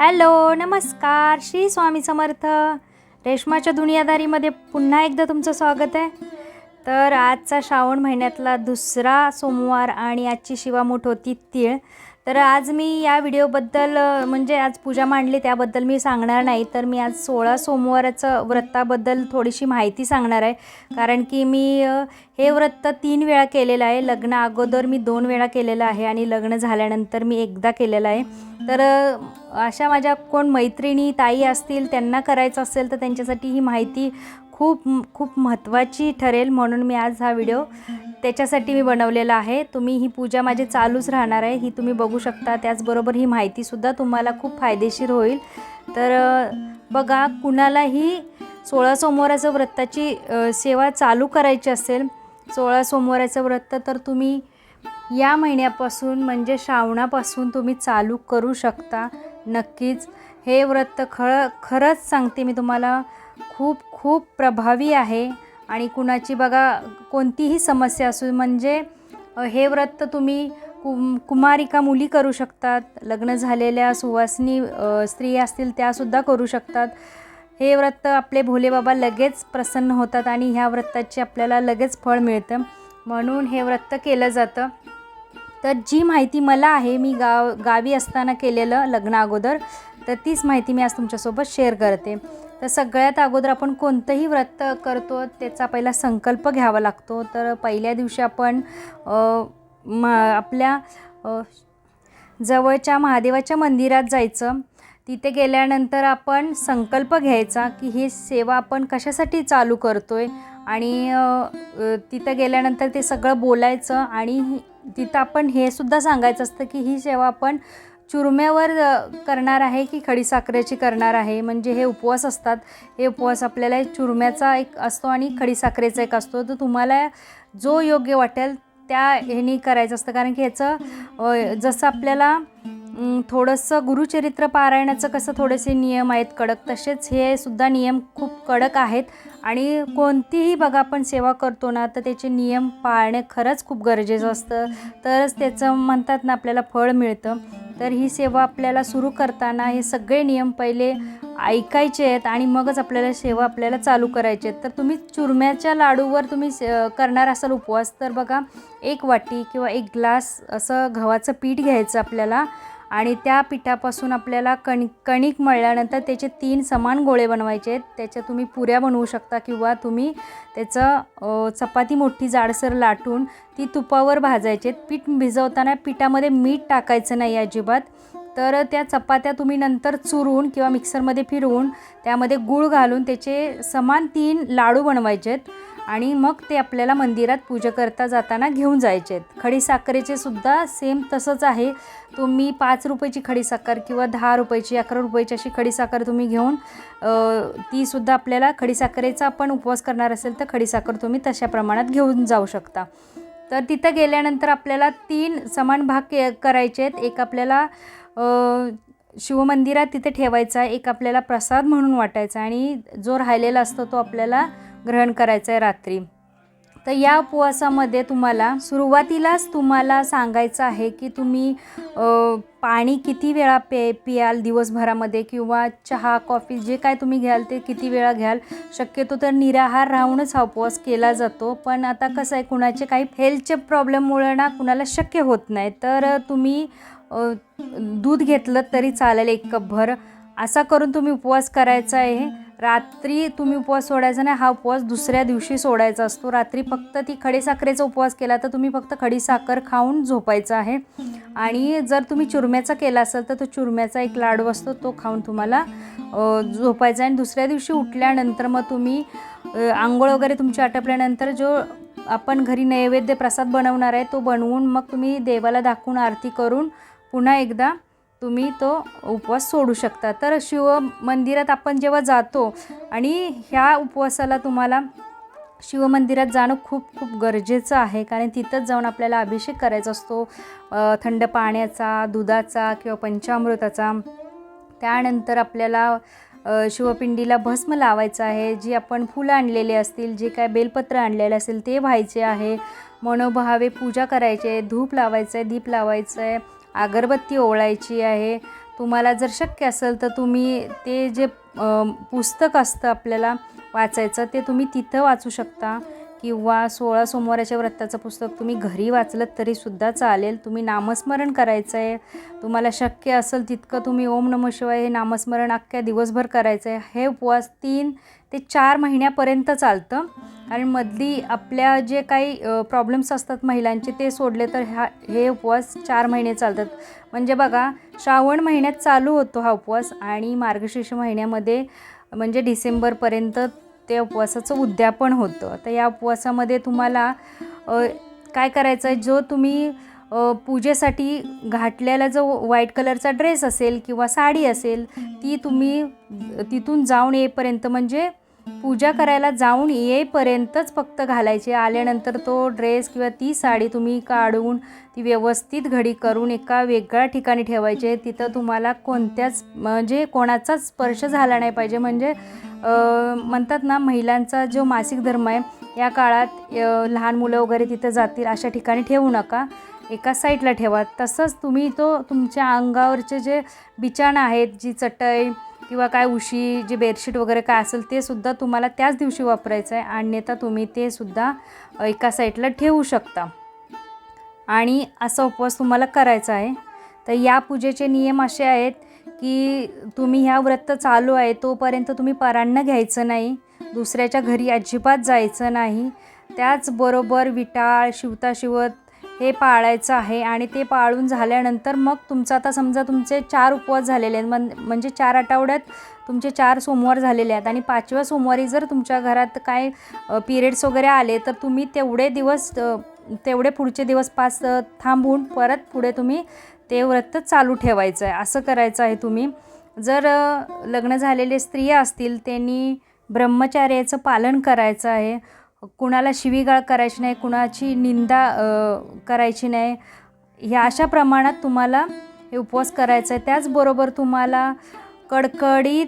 Hello नमस्कार. श्री स्वामी समर्थ. रेशमाच्या दुनियादारीमध्ये पुन्हा एकदा तुमचं स्वागत आहे. तर आजचा श्रावण महिन्यातला दुसरा सोमवार आणि आजची शिवामूठ होती तीळ. तर आज मी या व्हिडिओबद्दल म्हणजे आज पूजा मांडली त्याबद्दल मी सांगणार नाही. तर मी आज सोळा सोमवाराचं व्रताबद्दल थोडीशी माहिती सांगणार आहे. कारण की मी हे व्रत तीन वेळा केलेलं आहे. लग्न अगोदर मी दोन वेळा केलेलं आहे आणि लग्न झाल्यानंतर मी एकदा केलेलं आहे. तर अशा माझ्या कोण मैत्रिणी ताई असतील त्यांना करायचं असेल तर त्यांच्यासाठी ही माहिती खूप खूप महत्त्वाची ठरेल म्हणून मी आज हा व्हिडिओ त्याच्यासाठी मी बनवलेला आहे. तुम्ही ही पूजा माझी चालूच राहणार आहे ही तुम्ही बघू शकता. त्याचबरोबर ही माहितीसुद्धा तुम्हाला खूप फायदेशीर होईल. तर बघा कुणालाही सोळा सोमवाराचं व्रताची सेवा चालू करायची असेल सोळा सोमवाराचं व्रत तर तुम्ही या महिन्यापासून म्हणजे श्रावणापासून तुम्ही चालू करू शकता. नक्कीच हे व्रत खरं खरंच सांगते मी तुम्हाला. खूप खूप प्रभावी आहे. आणि कुणाची बघा कोणतीही समस्या असू म्हणजे हे व्रत तुम्ही कुम कुमारिका मुली करू शकतात. लग्न झालेल्या सुवासनी स्त्री असतील त्यासुद्धा करू शकतात. हे व्रत आपले भोलेबाबा लगेच प्रसन्न होतात आणि ह्या व्रताचे आपल्याला लगेच फळ मिळतं. म्हणून हे व्रत केलं जातं. तर जी माहिती मला आहे मी गाव गावी असताना केलेलं लग्न अगोदर तर तीच माहिती मी आज तुमच्यासोबत शेअर करते. तर सगळ्यात अगोदर आपण कोणतंही व्रत करतो त्याचा पहिला संकल्प घ्यावा लागतो. तर पहिल्या दिवशी आपण म आपल्या जवळच्या महादेवाच्या मंदिरात जायचं. तिथे गेल्यानंतर आपण संकल्प घ्यायचा की ही सेवा आपण कशासाठी चालू करतो आहे आणि तिथं गेल्यानंतर ते सगळं बोलायचं आणि ही- तिथं आपण हे सुद्धा सांगायचं असतं की ही सेवा आपण चुरम्यावर करणार आहे की खडीसाखरेची करणार आहे? म्हणजे हे उपवास असतात. हे उपवास आपल्याला चुरम्याचा एक असतो आणि खडीसाखरेचा एक असतो. तर तुम्हाला जो योग्य वाटेल त्या ह्यानी करायचं असतं. कारण की ह्याचं जसं आपल्याला थोडंसं गुरुचरित्र पारायणाचं कसं थोडेसे नियम आहेत कडक तसेच हे सुद्धा नियम खूप कडक आहेत. आणि कोणतीही बघा आपण सेवा करतो ना तर त्याचे नियम पाळणे खरंच खूप गरजेचं असतं. तरच त्याचं म्हणतात ना आपल्याला फळ मिळतं. तर ही सेवा आपल्याला सुरू करताना हे सगळे नियम पहिले ऐकायचे आहेत आणि मगच आपल्याला सेवा आपल्याला चालू करायचे आहेत. तर तुम्ही चुरम्याच्या लाडूवर तुम्ही से- करणार असाल उपवास तर बघा एक वाटी किंवा एक ग्लास असं गव्हाचं पीठ घ्यायचं आपल्याला. आणि त्या पिठापासून आपल्याला कणिक कणिक मळल्यानंतर त्याचे तीन समान गोळे बनवायचे आहेत. त्याच्या तुम्ही पुऱ्या बनवू शकता किंवा तुम्ही त्याचं चपाती मोठी जाडसर लाटून ती तुपावर भाजायचे आहेत. पीठ भिजवताना पिठामध्ये मीठ टाकायचं नाही अजिबात. तर त्या चपात्या तुम्ही नंतर चुरून किंवा मिक्सरमध्ये फिरवून त्यामध्ये गूळ घालून त्याचे समान तीन लाडू बनवायचे आहेत. आणि मग ते आपल्याला मंदिरात पूजा करता जाताना घेऊन जायचे आहेत खडीसाखरेचे सुद्धा सेम तसंच आहे. तुम्ही पाच रुपयाची खडीसाखर किंवा दहा रुपयाची अकरा रुपयाची अशी खडीसाखर तुम्ही घेऊन तीसुद्धा आपल्याला खडीसाखरेचा आपण उपवास करणार असेल तर खडीसाखर तुम्ही तशा प्रमाणात घेऊन जाऊ शकता. तर तिथं गेल्यानंतर आपल्याला तीन समान भाग के करायचे आहेत. एक आपल्याला शिवमंदिरात तिथे ठेवायचा आहे. एक आपल्याला प्रसाद म्हणून वाटायचा आणि जो राहिलेला असतो तो आपल्याला ग्रहण करायचं आहे रात्री. तर या उपवासामध्ये तुम्हाला सुरुवातीलाच तुम्हाला सांगायचं आहे की तुम्ही पाणी किती वेळा पे पियाल दिवसभरामध्ये किंवा चहा कॉफी जे काय तुम्ही घ्याल ते किती वेळा घ्याल? शक्यतो तर निराहार राहूनच हा उपवास केला जातो. पण आता कसं आहे कुणाचे काही हेल्थचे प्रॉब्लेममुळे ना कुणाला शक्य होत नाही. तर तुम्ही दूध घेतलं तरी चालेल एक कपभर. असा करून तुम्ही उपवास करायचा आहे. रात्री तुम्ही उपवास सोडायचा नाही हा उपवास दुसऱ्या दिवशी सोडायचा असतो. रात्री फक्त ती खडीसाखरेचा उपवास केला तर तुम्ही फक्त खडीसाखर खाऊन झोपायचं आहे. आणि जर तुम्ही चुरम्याचा केला असेल तर तो चुरम्याचा एक लाडू असतो तो खाऊन तुम्हाला झोपायचा आहे. आणि दुसऱ्या दिवशी उठल्यानंतर मग तुम्ही आंघोळ वगैरे तुमची आटपल्यानंतर जो आपण घरी नैवेद्य प्रसाद बनवणार आहे तो बनवून मग तुम्ही देवाला दाखवून आरती करून पुन्हा एकदा तुम्ही तो उपवास सोडू शकता. तर शिव मंदिरात आपण जेव्हा जातो आणि ह्या उपवासाला तुम्हाला शिवमंदिरात जाणं खूप खूप गरजेचं आहे. कारण तिथंच जाऊन आपल्याला अभिषेक करायचा असतो. थंड पाण्याचा दुधाचा किंवा पंचामृताचा. त्यानंतर आपल्याला शिवपिंडीला भस्म लावायचं आहे. जी आपण फुलं आणलेली असतील जे काय बेलपत्र आणलेले असेल ते व्हायचे आहे. मनोभावे पूजा करायची आहे धूप लावायचं आहे दीप लावायचं आहे अगरबत्ती ओवाळायची आहे. तुम्हाला जर शक्य असेल तर तुम्ही ते जे पुस्तक असतं आपल्याला वाचायचं ते तुम्ही तिथं वाचू शकता. किंवा सोळा सोमवाराच्या व्रताचं पुस्तक तुम्ही घरी वाचलं तरीसुद्धा चालेल. तुम्ही नामस्मरण करायचं आहे तुम्हाला शक्य असेल तितकं तुम्ही ओम नमः शिवाय हे नामस्मरण अख्ख्या दिवसभर करायचं आहे हे उपवास तीन ते चार महिन्यापर्यंत चालतं. कारण मधली आपल्या जे काही प्रॉब्लेम्स असतात महिलांचे ते सोडले तर ह्या हे उपवास चार महिने चालतात. म्हणजे बघा श्रावण महिन्यात चालू होतो हा उपवास आणि मार्गशीर्ष महिन्यामध्ये म्हणजे डिसेंबरपर्यंत त्या उपवासाचं उद्यापन होतं. तर या उपवासामध्ये तुम्हाला काय करायचं आहे जो तुम्ही पूजेसाठी घातलेला जो व्हाईट कलरचा ड्रेस असेल किंवा साडी असेल ती तुम्ही तिथून जाऊन येईपर्यंत म्हणजे पूजा करायला जाऊन येईपर्यंतच फक्त घालायचे. आल्यानंतर तो ड्रेस किंवा ती साडी तुम्ही काढून ती व्यवस्थित घडी करून एका वेगळ्या ठिकाणी ठेवायचे. तिथं तुम्हाला कोणत्याच म्हणजे कोणाचाच स्पर्श झाला नाही पाहिजे. म्हणजे म्हणतात ना महिलांचा जो मासिक धर्म आहे या काळात लहान मुलं वगैरे तिथं जातील अशा ठिकाणी ठेवू नका. एका साईडला ठेवा. तसंच तुम्ही तो तुमच्या अंगावरचे जे बिछाणं आहेत जी चटई किंवा काय उशी जे बेडशीट वगैरे काय असेल ते सुद्धा तुम्हाला त्याच दिवशी वापरायचं आहे. अन्यथा तुम्ही ते सुद्धा एका साईडला ठेवू शकता. आणि असा उपवास तुम्हाला करायचा आहे. तर या पूजेचे नियम असे आहेत की तुम्ही ह्या व्रत चालू आहे तोपर्यंत तुम्ही परान्न घ्यायचं नाही. दुसऱ्याच्या घरी अजिबात जायचं नाही. त्याचबरोबर विटाळ शिवता शिवत हे पाळायचं आहे आणि ते पाळून झाल्यानंतर मग तुमचं आता समजा तुमचे चार उपवास झालेले आहेत. मन म्हणजे चार आठवड्यात तुमचे चार सोमवार झालेले आहेत आणि पाचव्या सोमवारी जर तुमच्या घरात काय पिरियड्स वगैरे आले तर तुम्ही तेवढे दिवस तेवढे पुढचे दिवस पाच थांबून परत पुढे तुम्ही ते व्रत चालू ठेवायचं आहे. असं करायचं आहे तुम्ही. जर लग्न झालेले स्त्रिया असतील त्यांनी ब्रह्मचार्याचं पालन करायचं आहे. कुणाला शिवीगाळ करायची नाही कुणाची निंदा करायची नाही. ह्या अशा प्रमाणात तुम्हाला हे उपवास करायचा आहे त्याचबरोबर तुम्हाला कडकडीत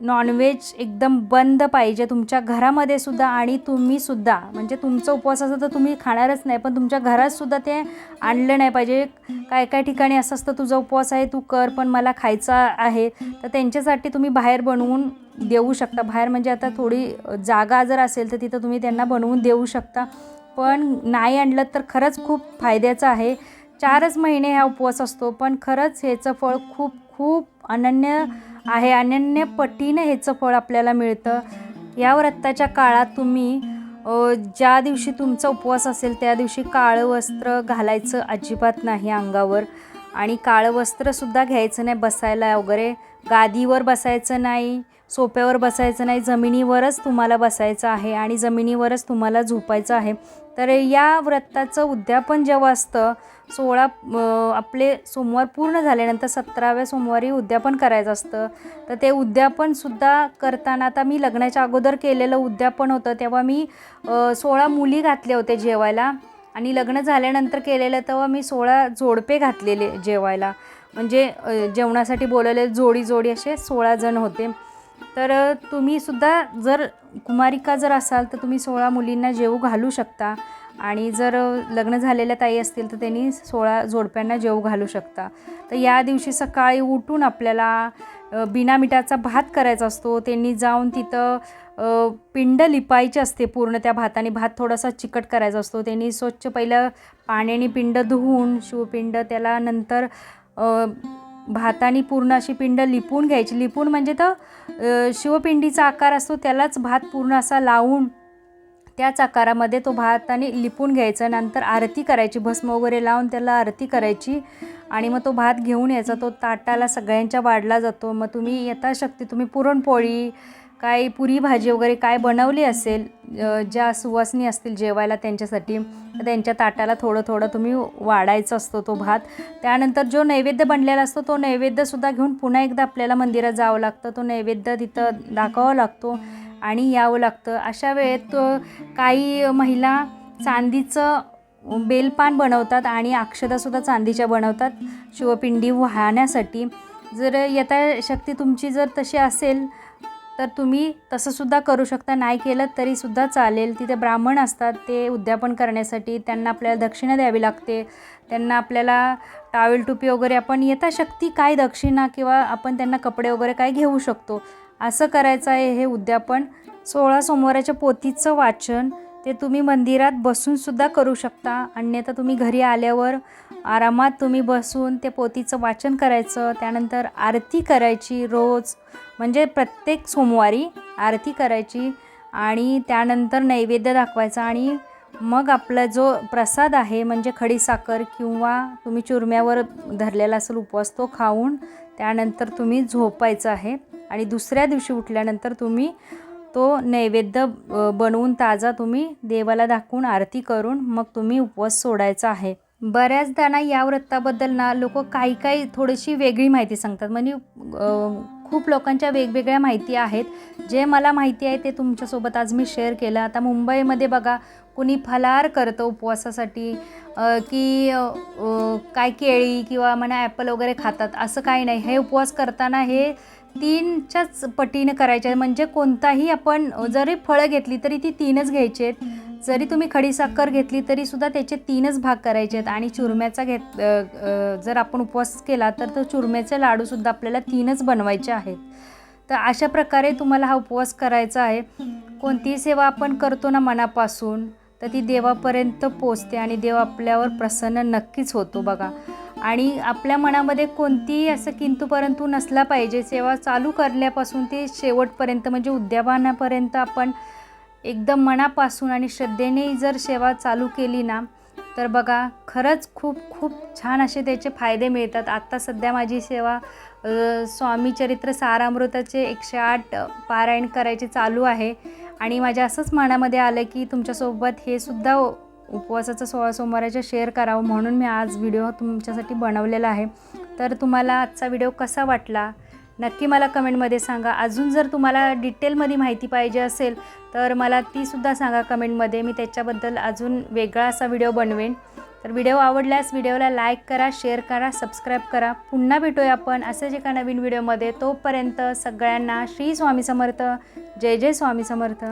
नॉनव्हेज एकदम बंद पाहिजे. तुमच्या घरामध्ये सुद्धा आणि तुम्हीसुद्धा म्हणजे तुमचा उपवास असेल तर तुम्ही खाणारच नाही पण तुमच्या घरात सुद्धा ते आणलं नाही पाहिजे. काय काय ठिकाणी असं असतं तुझा उपवास आहे तू कर पण मला खायचा आहे. तर त्यांच्यासाठी तुम्ही बाहेर बनवून देऊ शकता. बाहेर म्हणजे आता थोडी जागा जर असेल तर तिथं तुम्ही त्यांना बनवून देऊ शकता. पण नाही आणलं तर खरंच खूप फायद्याचं आहे. चारच महिने हा उपवास असतो पण खरंच ह्याचं फळ खूप खूप अनन्य आहे. अनन्य पटीनं ह्याचं फळ आपल्याला मिळतं. या आत्ताच्या काळात तुम्ही ज्या दिवशी तुमचा उपवास असेल त्या दिवशी काळं वस्त्र घालायचं अजिबात नाही अंगावर. आणि काळं वस्त्रसुद्धा घ्यायचं नाही बसायला वगैरे. गादीवर बसायचं नाही सोप्यावर बसायचं नाही. जमिनीवरच तुम्हाला बसायचं आहे आणि जमिनीवरच तुम्हाला झोपायचं आहे. तर या व्रताचं उद्यापन जेव्हा असतं सोळा आपले सोमवार पूर्ण झाल्यानंतर सतराव्या सोमवारी उद्यापन करायचं असतं. तर ते उद्यापनसुद्धा करताना आता मी लग्नाच्या अगोदर केलेलं उद्यापन होतं तेव्हा मी सोळा मुली घातल्या होत्या जेवायला. आणि लग्न झाल्यानंतर केलेलं तेव्हा मी सोळा जोडपे घातलेले जेवायला. म्हणजे जेवणासाठी बोलवले जोडी जोडी असे सोळा जण होते. तर तुम्हीसुद्धा जर कुमारिका जर असाल तर तुम्ही सोळा मुलींना जेवू घालू शकता. आणि जर लग्न झालेल्या ताई असतील तर त्यांनी सोळा जोडप्यांना जेवू घालू शकता. तर या दिवशी सकाळी उठून आपल्याला बिना मिठाचा भात करायचा असतो. त्यांनी जाऊन तिथं पिंड लिपायची असते पूर्ण त्या भाताने. भात थोडासा चिकट करायचा असतो. त्यांनी स्वच्छ पहिलं पाण्याने पिंड धुवून शिवपिंड त्याला नंतर भाताने पूर्ण अशी पिंड लिपून घ्यायची. लिपून म्हणजे तर शिवपिंडीचा आकार असतो त्यालाच भात पूर्ण असा लावून त्याच आकारामध्ये तो भाताने लिपून घ्यायचा. नंतर आरती करायची भस्म वगैरे लावून त्याला आरती करायची आणि मग तो भात घेऊन यायचा. तो ताटाला सगळ्यांच्या वाढला जातो. मग तुम्ही यथाशक्ती तुम्ही पुरणपोळी काय पुरी भाजी वगैरे काय बनवली असेल ज्या सुवासनी असतील जेवायला त्यांच्यासाठी त्यांच्या ताटाला थोडं थोडं तुम्ही वाढायचा असतो तो भात. त्यानंतर जो नैवेद्य बनलेला असतो तो नैवेद्यसुद्धा घेऊन पुन्हा एकदा आपल्याला मंदिरात जावं लागतं. तो नैवेद्य तिथं दाखवावा लागतो आणि यावं लागतं. अशा वेळेत काही महिला चांदीचं बेलपान बनवतात आणि अक्षतासुद्धा चांदीच्या बनवतात शिवपिंडी वाहण्यासाठी. जर यथाशक्ती तुमची जर तशी असेल तर तुम्ही तसंसुद्धा करू शकता. नाही केलं तरीसुद्धा चालेल. तिथे ब्राह्मण असतात ते उद्यापन करण्यासाठी त्यांना आपल्याला दक्षिणा द्यावी लागते. त्यांना आपल्याला टावेल टोपी वगैरे आपण यथाशक्ती काय दक्षिणा किंवा आपण त्यांना कपडे वगैरे काय घेऊ शकतो? असं करायचं आहे हे उद्यापन सोळा सोमवाराच्या पोथीचं वाचन. ते तुम्ही मंदिरात बसूनसुद्धा करू शकता. अन्यथा तुम्ही घरी आल्यावर आरामात तुम्ही बसून ते पोथीचं वाचन करायचं त्यानंतर आरती करायची रोज म्हणजे प्रत्येक सोमवारी आरती करायची आणि त्यानंतर नैवेद्य दाखवायचा आणि मग आपला जो प्रसाद आहे म्हणजे खडीसाखर किंवा तुम्ही चुरम्यावर धरलेला असेल उपवास तो खाऊन त्यानंतर तुम्ही झोपायचं आहे. आणि दुसऱ्या दिवशी उठल्यानंतर तुम्ही तो नैवेद्य बनवून ताजा तुम्ही देवाला दाखवून आरती करून मग तुम्ही उपवास सोडायचा आहे. बऱ्याचदा ना या व्रताबद्दल ना लोक काही काही थोडीशी वेगळी माहिती सांगतात. म्हणजे खूप लोकांच्या वेगवेगळ्या माहिती आहेत. जे मला माहिती आहे ते तुमच्यासोबत आज मी शेअर केलं. आता मुंबईमध्ये बघा कुणी फलार करतं उपवासासाठी की काय केळी किंवा म्हणा ॲपल वगैरे खातात असं काही नाही. हे उपवास करताना हे तीनच्याच पटीने करायच्या म्हणजे कोणताही आपण जरी फळं घेतली तरी ती तीनच घ्यायची आहेत. जरी तुम्ही खडीसाखर घेतली तरी सुद्धा त्याचे तीनच भाग करायचे आहेत. आणि चुरम्याचा घेत जर आपण उपवास केला तर तो चुरम्याचे लाडूसुद्धा आपल्याला तीनच बनवायचे आहेत. तर अशा प्रकारे तुम्हाला हा उपवास करायचा आहे. कोणतीही सेवा आपण करतो ना मनापासून तर ती देवापर्यंत पोचते आणि देव आपल्यावर प्रसन्न नक्कीच होतो बघा. आणि आपल्या मनामध्ये कोणतीही असं किंतू परंतु नसला पाहिजे. सेवा चालू करल्यापासून ते शेवटपर्यंत म्हणजे उद्यापनापर्यंत आपण एकदम मनापासून आणि श्रद्धेने जर सेवा चालू केली ना तर बघा खरंच खूप खूप छान असे त्याचे फायदे मिळतात. आत्ता सध्या माझी सेवा स्वामी चरित्र सारामृताचे एकशे आठ पारायण करायचे चालू आहे. आणि माझ्या असंच मनामध्ये आलं की तुमच्यासोबत हे सुद्धा उपवासाचा सोळा सोमवाराच्या शेअर करावं म्हणून मी आज व्हिडिओ तुमच्यासाठी बनवलेला आहे. तर तुम्हाला आजचा व्हिडिओ कसा वाटला? नक्की मला कमेंटमध्ये सांगा. अजून जर तुम्हाला डिटेलमध्ये माहिती पाहिजे असेल तर मला तीसुद्धा सांगा कमेंटमध्ये. मी त्याच्याबद्दल अजून वेगळा असा व्हिडिओ बनवेन. तर व्हिडिओ आवडल्यास व्हिडिओला लाईक करा शेअर करा सबस्क्राईब करा. पुन्हा भेटूया आपण असेच एका नवीन व्हिडिओमध्ये तोपर्यंत सगळ्यांना श्री स्वामी समर्थ. जय जय स्वामी समर्थ.